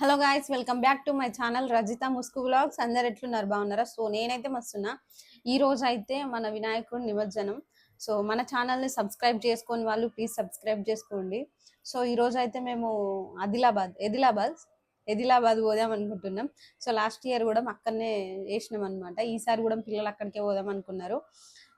Hello guys welcome back to my channel Rajitha Musku vlogs అందరు ఎట్లున్నారు? బాగున్నారా? So నేనైతే మస్తున్నా. ఈ రోజు అయితే మన వినాయకుడి నిమజ్జనం. సో మన ఛానల్ని సబ్స్క్రైబ్ చేసుకొని వాళ్ళు ప్లీజ్ సబ్స్క్రైబ్ చేసుకోండి. సో ఈ రోజు అయితే మేము ఆదిలాబాద్ ఎదిలాబాద్ ఎదిలాబాద్ పోదాం అనుకుంటున్నాం. సో లాస్ట్ ఇయర్ కూడా అక్కడనే వేసినాం అనమాట ఈసారి కూడా పిల్లలు అక్కడికే పోదాం అనుకున్నారు.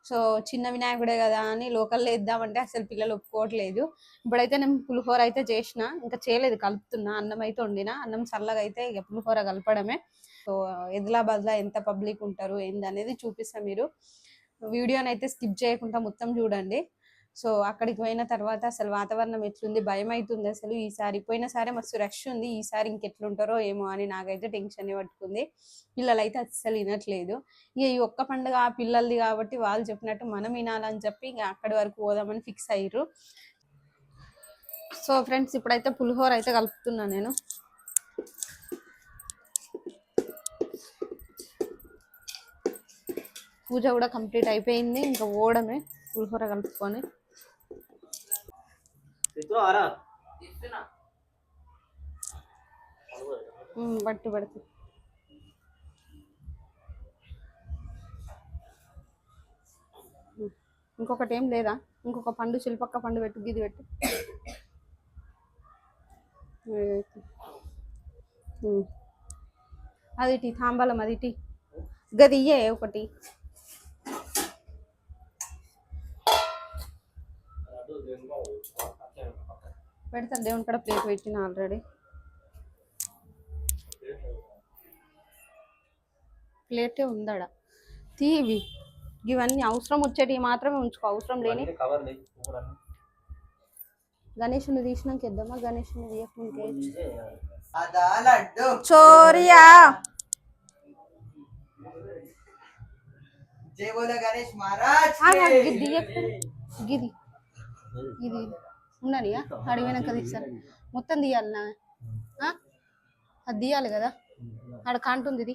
సో చిన్న వినాయకుడే కదా అని లోకల్లో ఇద్దామంటే అసలు పిల్లలు ఒప్పుకోవట్లేదు. ఇప్పుడైతే నేను పులిహోర అయితే చేసిన ఇంకా చేయలేదు కలుపుతున్నా. అన్నం అయితే వండిన. అన్నం చల్లగా అయితే ఇక పులిహోర కలపడమే. సో ఎదిలాబాద్ బదులా ఎంత పబ్లిక్ ఉంటారు ఏంది అనేది మీరు. వీడియోని అయితే స్కిప్ చేయకుండా మొత్తం చూడండి. సో అక్కడికి పోయిన తర్వాత అసలు వాతావరణం ఎట్లుంది? భయం అవుతుంది అసలు. ఈసారి పోయినసారి మస్తు రష్ ఉంది. ఈసారి ఇంకెట్లుంటారో ఏమో అని నాకైతే టెన్షన్ పట్టుకుంది. పిల్లలు అయితే అస్సలు వినట్లేదు. ఇక ఈ ఒక్క పండుగ ఆ పిల్లలది కాబట్టి వాళ్ళు చెప్పినట్టు మనం వినాలని చెప్పి ఇంకా అక్కడి వరకు పోదామని ఫిక్స్ అయ్యారు సో ఫ్రెండ్స్ ఇప్పుడైతే పులిహోర అయితే కలుపుతున్నా నేను. పూజ కూడా కంప్లీట్ అయిపోయింది. ఇంకా ఓడమే పులిహోర కలుపుకొని. పట్టు పడుతు ఇంకొకటి ఏం లేదా? ఇంకొక పండు శిల్పక్క పండు పెట్టు గిది పెట్టు. అది టీ తాంబలం అది టీ. గది ఇయ్యే ఒకటి. పెడతాను దేవుని కూడా ప్లేట్ పెట్టిన ఆల్రెడీ. ప్లేటే ఉందాడ? తీవి ఇవన్నీ అవసరం వచ్చేటివి మాత్రమే ఉంచుకో అవసరం లేని. గణేషుని తీసినాక ఇద్దామా? గణేషుని లడ్డు చోరియా. జై బోలో గణేష్ మహారాజ్కి. గిది తీయకు. గిది ఇది. ఉండనియా అడిగినాక తీస్తారు. మొత్తం తీయాలి నా? అది తీయాలి కదా? ఆడ కాంటుంది ఇది.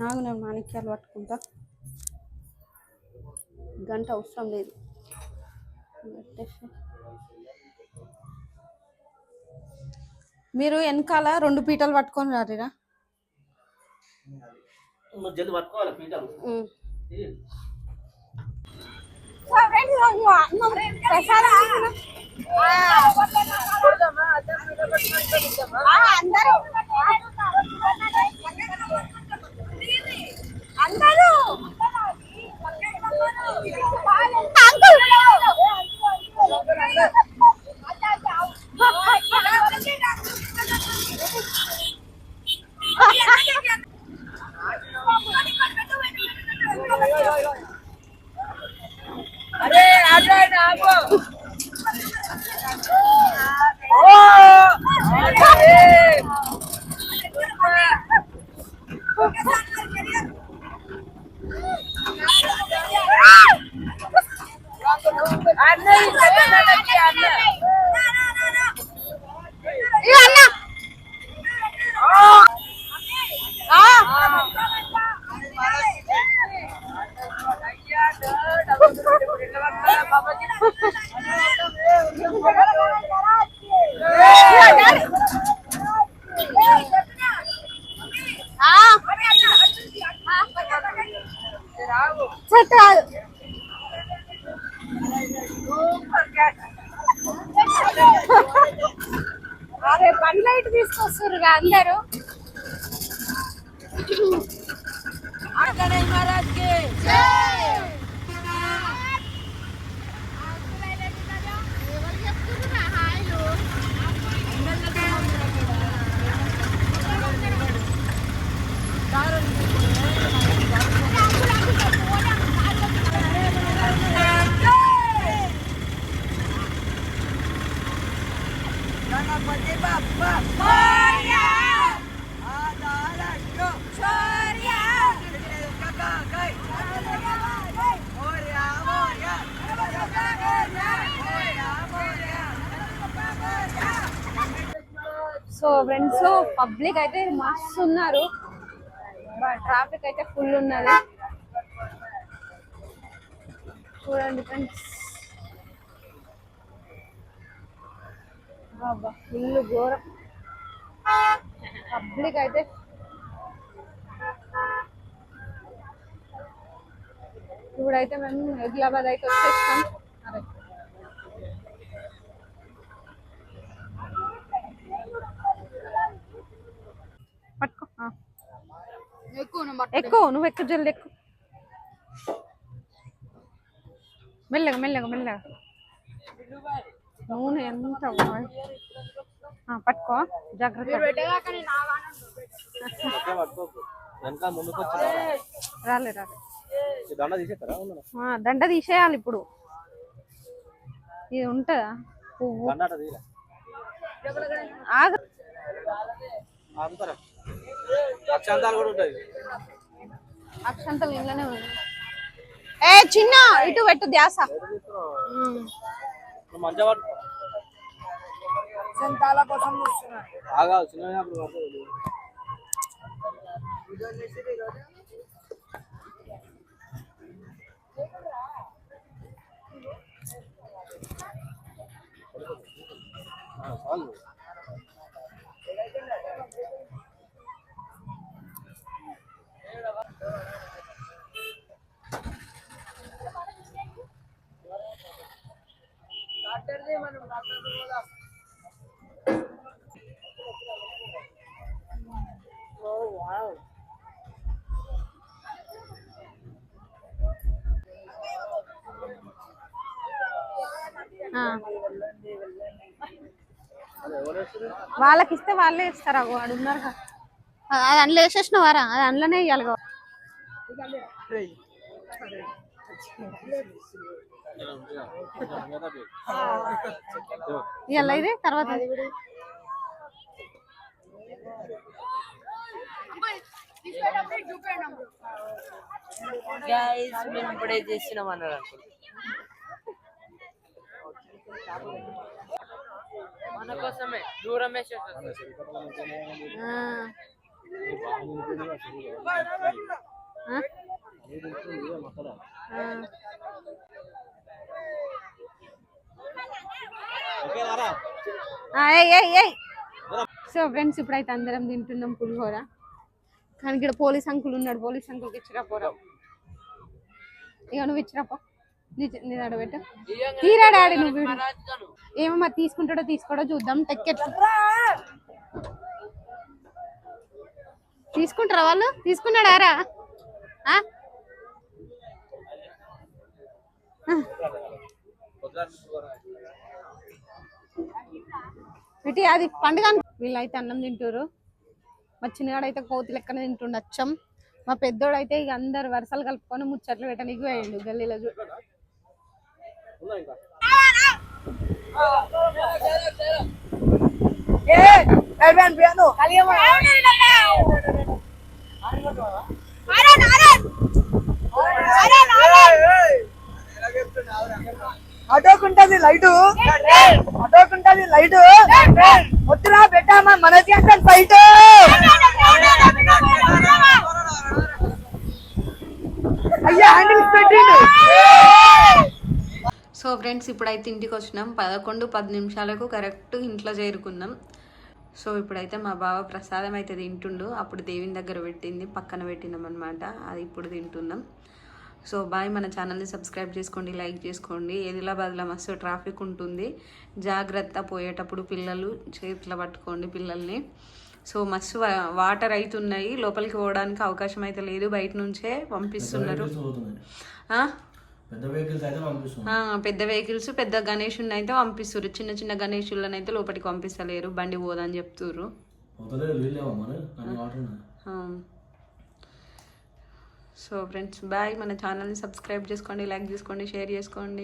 నాకు నేను మాణిక్యాలు పట్టుకుంటా. గంట అవసరం లేదు. మీరు వెనకాల రెండు పీటలు పట్టుకొని రారిరా. జల్ది పట్టుకోవాలి పీటలు? అందరూ. అందరూ ఉమ్. ఇది. అరే బండ్ లైట్ తీసుకొస్తారు అందరూ సో ఫ్రెండ్స్ పబ్లిక్ అయితే మస్తు ఉన్నారు. ట్రాఫిక్ అయితే ఫుల్ ఉన్నది. చూడండి ఫ్రెండ్స్. అబ్బా ఫుల్ ఘోరం. పబ్లిక్ అయితే ఇప్పుడైతే మేము హైదరాబాద్ అయితే వచ్చేస్తాం. అరే. ఎక్కువ నువ్వు ఎక్కువ జల్ది ఎక్కువ. మెల్లగా మెల్లగా మెల్లగా. నూనె ఎంత పట్టుకో జాగ్రత్త రాలే రాలే. దండ తీసేయాలి ఇప్పుడు. ఇది ఉంటుందా? పువ్వు. ఆగ. అక్షాంతాలు కూడా ఉంటాయి. అక్షంతలు ఇంట్లోనే ఉంది. ఏ చిన్న ఇటు పెట్టు ధ్యాస. కోసం ఆగా చిన్న ఆ, చాలు డాక్టర్ది మనం డాక్టర్ పోదాం ఓ వావ్ ఆ. వాళ్ళకి ఇస్తే వాళ్ళే ఇస్తారు అగో వాడు ఉన్నారు అది అందులో వేసేసిన వారా? అది అందులోనే ఇవ్వాలి ఇవ్వాలా ఇది తర్వాత గైస్ మేము ఇప్పుడే చేసినాం అన్నారు మన కోసమే దూరం వేసేసి ఆ. ఆ? ఆ. ఓకేనారా ఆ, ఏయ్ ఏయ్ ఏయ్ సో ఫ్రెండ్స్ ఇప్పుడైతే అందరం తింటున్నాం పులిహోర. కానీ ఇక్కడ పోలీస్ అంకుల్ ఉన్నాడు. పోలీస్ అంకుల్కి ఇచ్చిరా పోరా? ఇక నువ్వు ఇచ్చిరా పో. నీ నీ దగ్గర పెట్టు. తీరా డాడీ నువ్వు. ఏమో మరి తీసుకుంటాడో తీసుకోడో చూద్దాం. టికెట్ తీసుకుంటారా వాళ్ళు? తీసుకున్నాడారా ఆ? ఇటు అది పండుగ వీళ్ళైతే అన్నం తింటారు మా చిన్నగాడైతే కోతి లెక్కన తింటుండు అచ్చం మా పెద్దోడైతే ఇక అందరు వరుసలు కలుపుకొని ముచ్చట్లు పెట్టడానికి పోయాడు గల్లీలో చూ అటోకుంటది లైటు. అటోకుంటది లైటు. వద్దురా పెట్టామా మన చేస్తాను ఫైట్. అయ్యా హ్యాండిల్స్ పెట్టిండు. సో ఫ్రెండ్స్ ఇప్పుడైతే ఇంటికి వచ్చినాం. పదకొండు పది నిమిషాలకు కరెక్ట్ ఇంట్లో చేరుకున్నాం. సో ఇప్పుడైతే మా బావ ప్రసాదం అయితే తింటుండు. అప్పుడు దేవుని దగ్గర పెట్టింది పక్కన పెట్టినాం అనమాట అది ఇప్పుడు తింటున్నాం. సో బాయ్ మన ఛానల్ని సబ్స్క్రైబ్ చేసుకోండి లైక్ చేసుకోండి. ఆదిలాబాద్లో మస్తు ట్రాఫిక్ ఉంటుంది. జాగ్రత్త పోయేటప్పుడు పిల్లలు చేతిలో పట్టుకోండి పిల్లల్ని. సో మస్తు వాటర్ అవుతున్నాయి లోపలికి పోవడానికి అవకాశం అయితే లేదు. బయట నుంచే పంపిస్తున్నారు? పెద్ద వెహికల్స్ పెద్ద గణేషుని అయితే పంపిస్తారు చిన్న చిన్న గణేషులను అయితే లోపలికి పంపిస్తలేరు. బండి పోదని చెప్తుర్రు పోతలేదు వీళ్ళేమో మరి అన్ని వాటర్ ఉన్నాయి ఆ. So friends bye. మన ఛానల్ని సబ్స్క్రైబ్ చేసుకోండి లైక్ చేసుకోండి షేర్ చేసుకోండి.